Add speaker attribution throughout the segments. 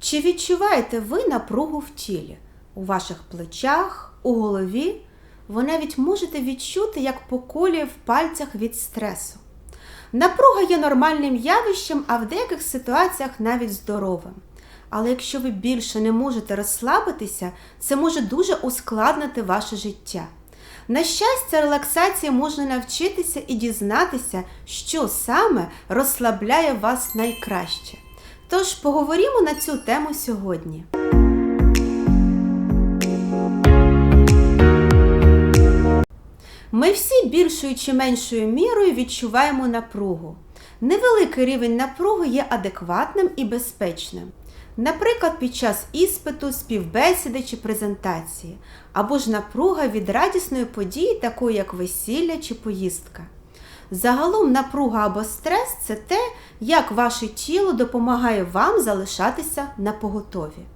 Speaker 1: Чи відчуваєте ви напругу в тілі, у ваших плечах, у голові? Ви навіть можете відчути, як поколює в пальцях від стресу. Напруга є нормальним явищем, а в деяких ситуаціях навіть здоровим. Але якщо ви більше не можете розслабитися, це може дуже ускладнити ваше життя. На щастя, релаксації можна навчитися і дізнатися, що саме розслабляє вас найкраще. Тож поговоримо на цю тему сьогодні. Ми всі більшою чи меншою мірою відчуваємо напругу. Невеликий рівень напруги є адекватним і безпечним. Наприклад, під час іспиту, співбесіди чи презентації, або ж напруга від радісної події, такої як весілля чи поїздка. Загалом напруга або стрес це те, як ваше тіло допомагає вам залишатися на поготові.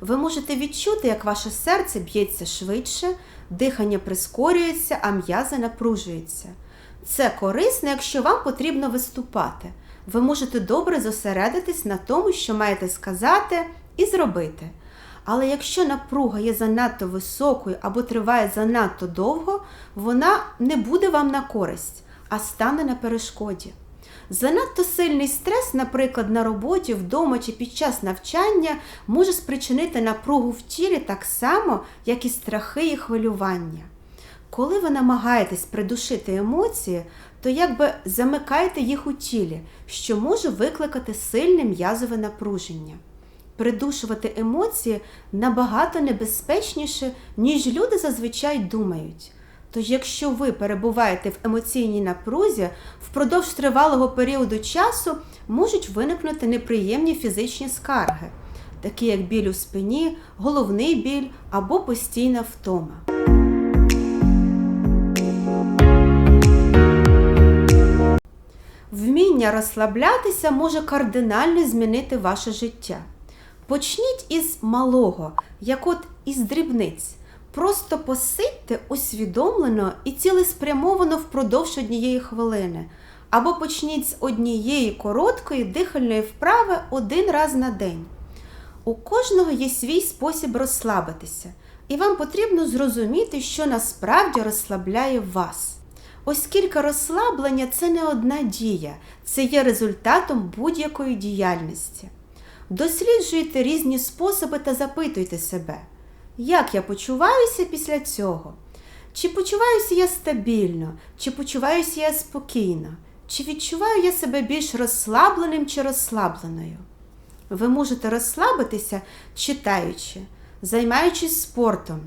Speaker 1: Ви можете відчути, як ваше серце б'ється швидше, дихання прискорюється, а м'язи напружуються. Це корисно, якщо вам потрібно виступати. Ви можете добре зосередитись на тому, що маєте сказати і зробити. Але якщо напруга є занадто високою або триває занадто довго, вона не буде вам на користь, а стане на перешкоді. Занадто сильний стрес, наприклад, на роботі, вдома чи під час навчання, може спричинити напругу в тілі так само, як і страхи і хвилювання. Коли ви намагаєтесь придушити емоції, то якби замикаєте їх у тілі, що може викликати сильне м'язове напруження. Придушувати емоції набагато небезпечніше, ніж люди зазвичай думають. Тож, якщо ви перебуваєте в емоційній напрузі, впродовж тривалого періоду часу можуть виникнути неприємні фізичні скарги, такі як біль у спині, головний біль або постійна втома. Вміння розслаблятися може кардинально змінити ваше життя. Почніть із малого, як от із дрібниць. Просто посидьте усвідомлено і цілеспрямовано впродовж однієї хвилини. Або почніть з однієї короткої дихальної вправи один раз на день. У кожного є свій спосіб розслабитися, і вам потрібно зрозуміти, що насправді розслабляє вас. Оскільки розслаблення це не одна дія, це є результатом будь-якої діяльності. Досліджуйте різні способи та запитуйте себе, як я почуваюся після цього? Чи почуваюся я стабільно, чи почуваюся я спокійно, чи відчуваю я себе більш розслабленим чи розслабленою? Ви можете розслабитися, читаючи, займаючись спортом,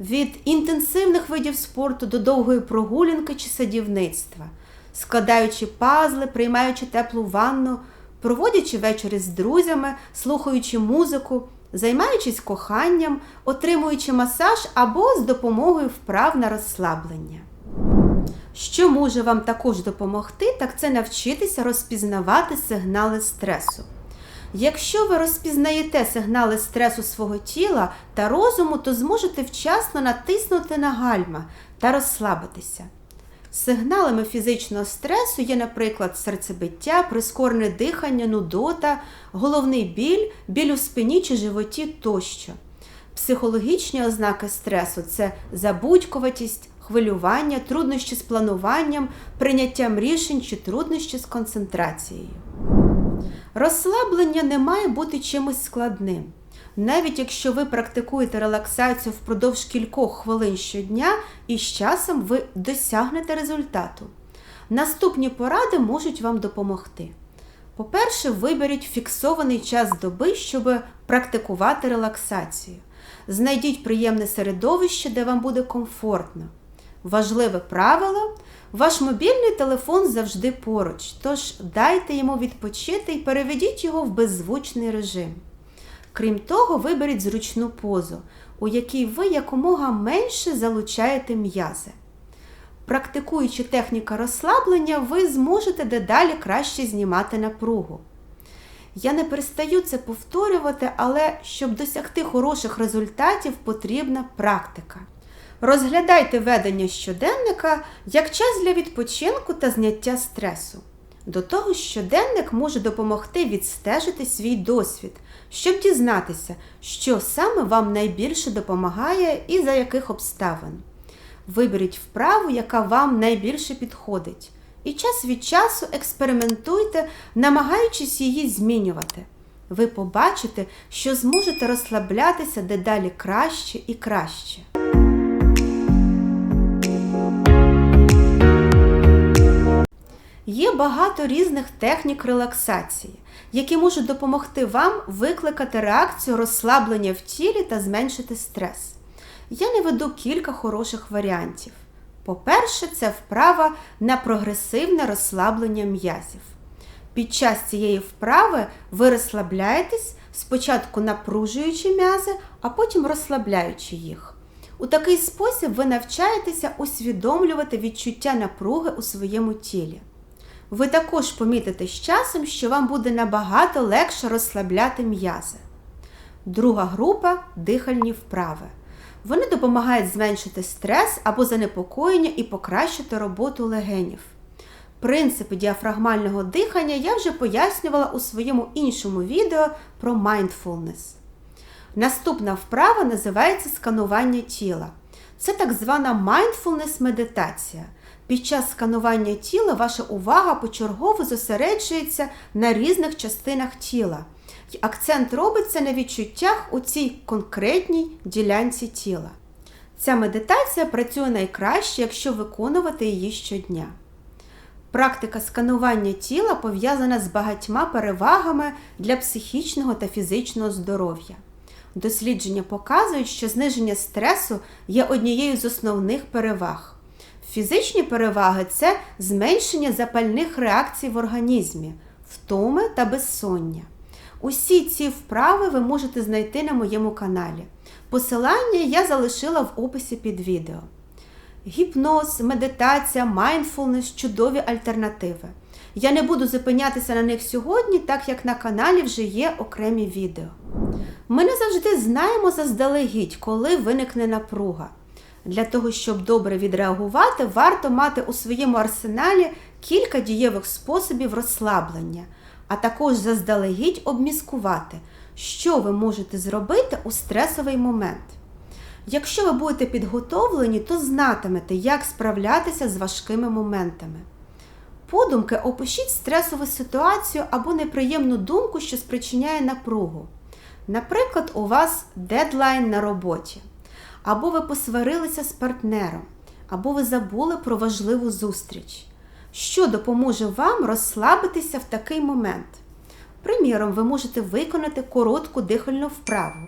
Speaker 1: від інтенсивних видів спорту до довгої прогулянки чи садівництва, складаючи пазли, приймаючи теплу ванну, проводячи вечори з друзями, слухаючи музику, займаючись коханням, отримуючи масаж або з допомогою вправ на розслаблення. Що може вам також допомогти, так це навчитися розпізнавати сигнали стресу. Якщо ви розпізнаєте сигнали стресу свого тіла та розуму, то зможете вчасно натиснути на гальма та розслабитися. Сигналами фізичного стресу є, наприклад, серцебиття, прискорене дихання, нудота, головний біль, біль у спині чи животі тощо. Психологічні ознаки стресу це забудькуватість, хвилювання, труднощі з плануванням, прийняттям рішень чи труднощі з концентрацією. Розслаблення не має бути чимось складним. Навіть якщо ви практикуєте релаксацію впродовж кількох хвилин щодня, і з часом ви досягнете результату. Наступні поради можуть вам допомогти. По-перше, виберіть фіксований час доби, щоб практикувати релаксацію. Знайдіть приємне середовище, де вам буде комфортно. Важливе правило ваш мобільний телефон завжди поруч, тож дайте йому відпочити і переведіть його в беззвучний режим. Крім того, виберіть зручну позу, у якій ви якомога менше залучаєте м'язи. Практикуючи техніку розслаблення, ви зможете дедалі краще знімати напругу. Я не перестаю це повторювати, але щоб досягти хороших результатів, потрібна практика. Розглядайте ведення щоденника як час для відпочинку та зняття стресу. До того, щоденник може допомогти відстежити свій досвід, щоб дізнатися, що саме вам найбільше допомагає і за яких обставин. Виберіть вправу, яка вам найбільше підходить, і час від часу експериментуйте, намагаючись її змінювати. Ви побачите, що зможете розслаблятися дедалі краще і краще. Є багато різних технік релаксації, які можуть допомогти вам викликати реакцію розслаблення в тілі та зменшити стрес. Я наведу кілька хороших варіантів. По-перше, це вправа на прогресивне розслаблення м'язів. Під час цієї вправи ви розслабляєтесь, спочатку напружуючи м'язи, а потім розслабляючи їх. У такий спосіб ви навчаєтеся усвідомлювати відчуття напруги у своєму тілі. Ви також помітите з часом, що вам буде набагато легше розслабляти м'язи. Друга група дихальні вправи. Вони допомагають зменшити стрес або занепокоєння і покращити роботу легенів. Принципи діафрагмального дихання я вже пояснювала у своєму іншому відео про mindfulness. Наступна вправа називається сканування тіла. Це так звана mindfulness медитація. Під час сканування тіла ваша увага почергово зосереджується на різних частинах тіла. І акцент робиться на відчуттях у цій конкретній ділянці тіла. Ця медитація працює найкраще, якщо виконувати її щодня. Практика сканування тіла пов'язана з багатьма перевагами для психічного та фізичного здоров'я. Дослідження показують, що зниження стресу є однією з основних переваг. Фізичні переваги це зменшення запальних реакцій в організмі, втоми та безсоння. Усі ці вправи ви можете знайти на моєму каналі. Посилання я залишила в описі під відео. Гіпноз, медитація, майндфулнес чудові альтернативи. Я не буду зупинятися на них сьогодні, так як на каналі вже є окремі відео. Ми не завжди знаємо заздалегідь, коли виникне напруга. Для того, щоб добре відреагувати, варто мати у своєму арсеналі кілька дієвих способів розслаблення, а також заздалегідь обміскувати, що ви можете зробити у стресовий момент. Якщо ви будете підготовлені, то знатимете, як справлятися з важкими моментами. Подумки опишіть стресову ситуацію або неприємну думку, що спричиняє напругу. Наприклад, у вас дедлайн на роботі, або ви посварилися з партнером, або ви забули про важливу зустріч. Що допоможе вам розслабитися в такий момент? Приміром, ви можете виконати коротку дихальну вправу,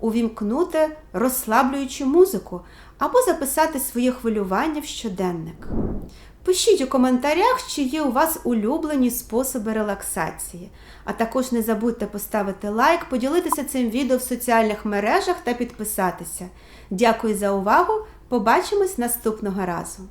Speaker 1: увімкнути розслаблюючу музику або записати своє хвилювання в щоденник. Пишіть у коментарях, чи є у вас улюблені способи релаксації. А також не забудьте поставити лайк, поділитися цим відео в соціальних мережах та підписатися. Дякую за увагу! Побачимось наступного разу!